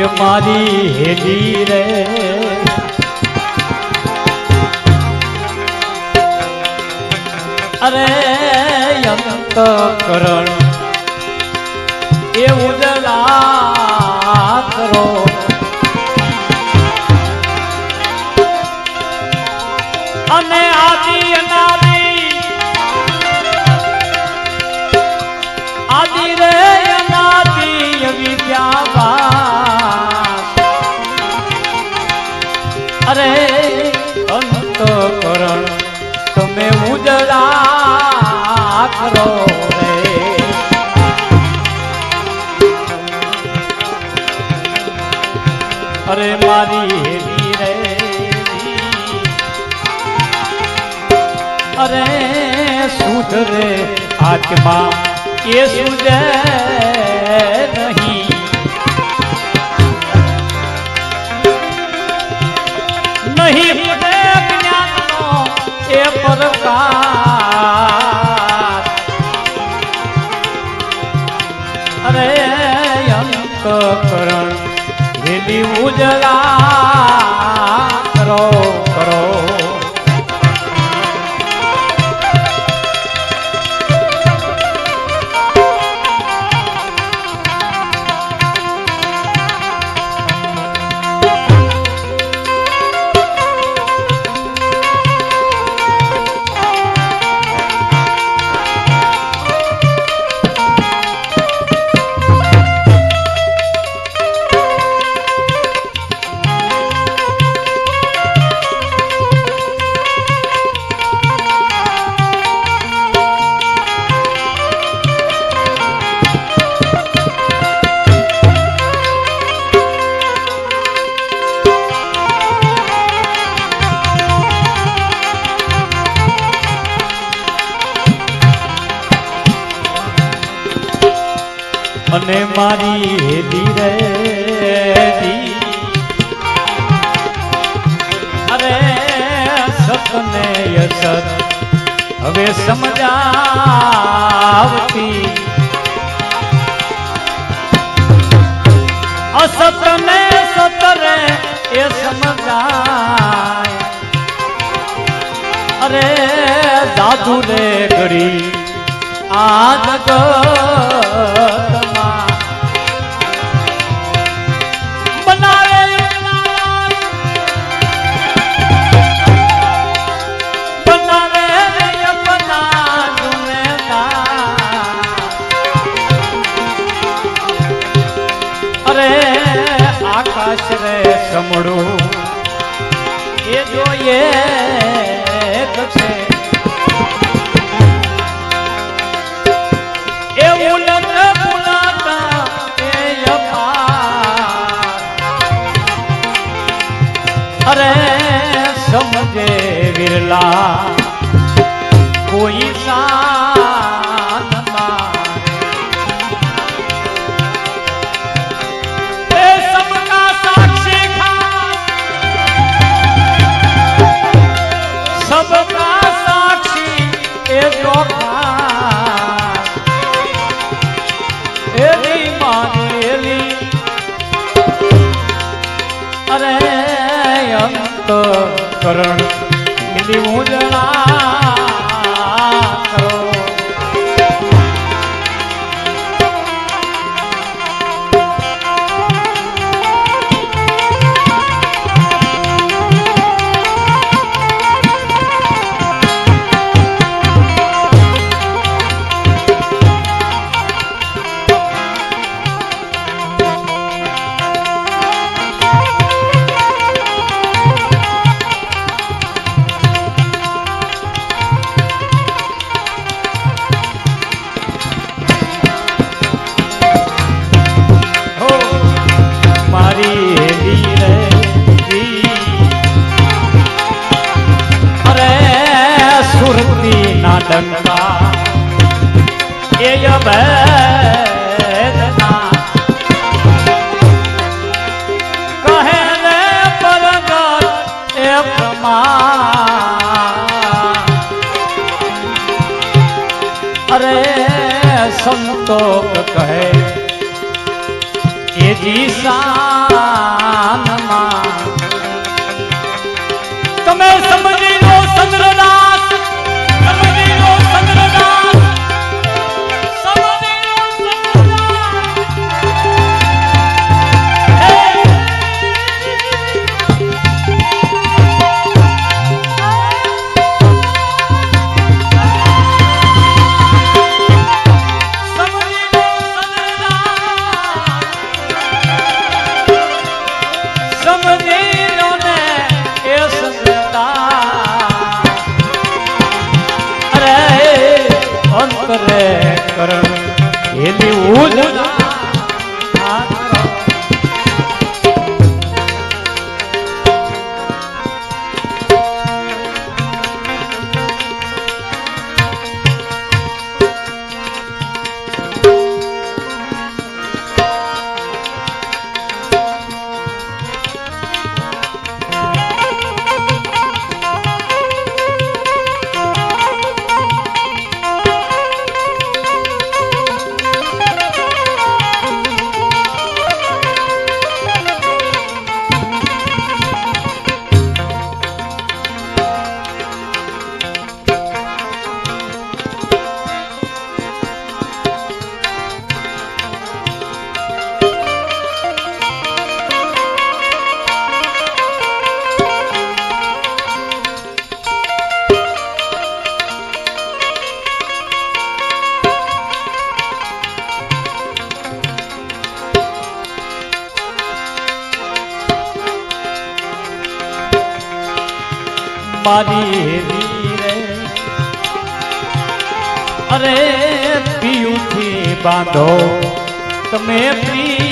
મારી હેલી રે. અરે અંત કરણ ઉજળા કરો રે. અરે મારી રે અરે સુધરે આત્મા એ સુધે મારી હેલી રે દી. અરે સતને અસત હવે સમજાવતી અસતને સતરે એ સમજાય અરે દાદુ રે ઘડી આ જગતમાં કરણ. મિલી ઉજળા કરો ડંકા એ વેદના કહે પરગટ એ પ્રમાણ અરે સંતોક કહે એ જી સા એની ઉજળા મારી હેરી રે અરે પિયુથી બાંધો, તમે પ્રીતડી.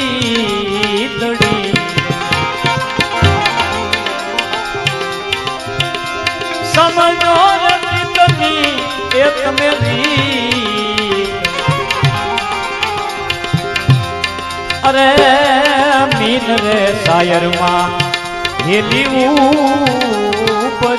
સમજો રતિતની એ તમે અરે મીન રે શાયરમાં હેલી ઉપજે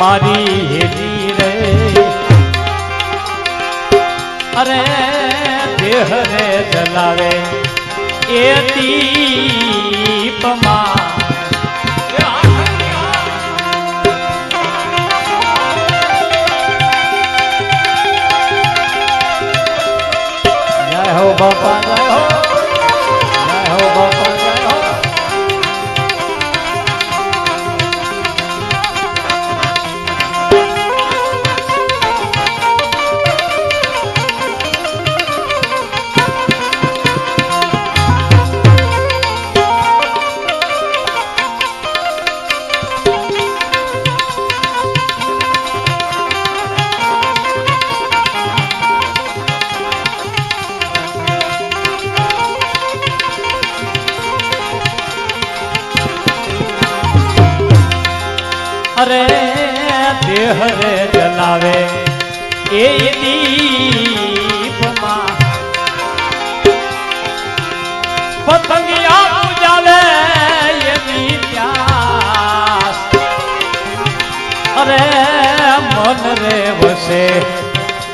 મારી હેલી રે. અરે દેહ રે જલાવે એ દીપમાં. જય હો બાપા જય હો. અરે દેહ રે જલાવે. એ દીપમાં પતંગિયા પૂજાવે એની પ્યાસ અરે, મન રે વસે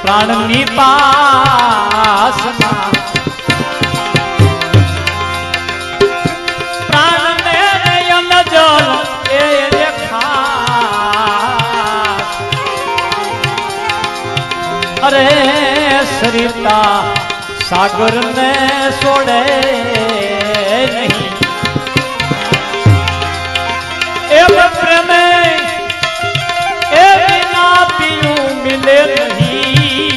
પ્રાણની પાસમાં. अरे सरिता सागर में छोड़े नहीं। प्रेम ए बिना पीयू मिले नहीं।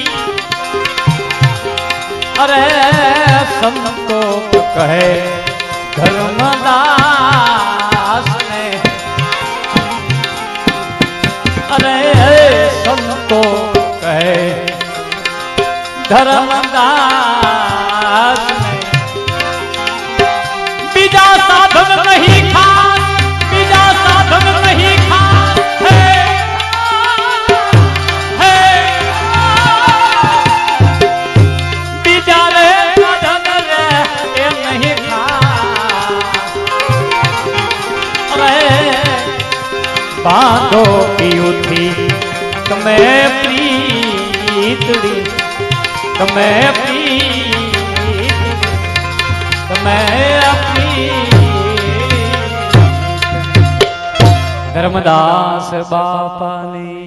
अरे તમે પ્રીત તમે ધર્મદાસ બાપાની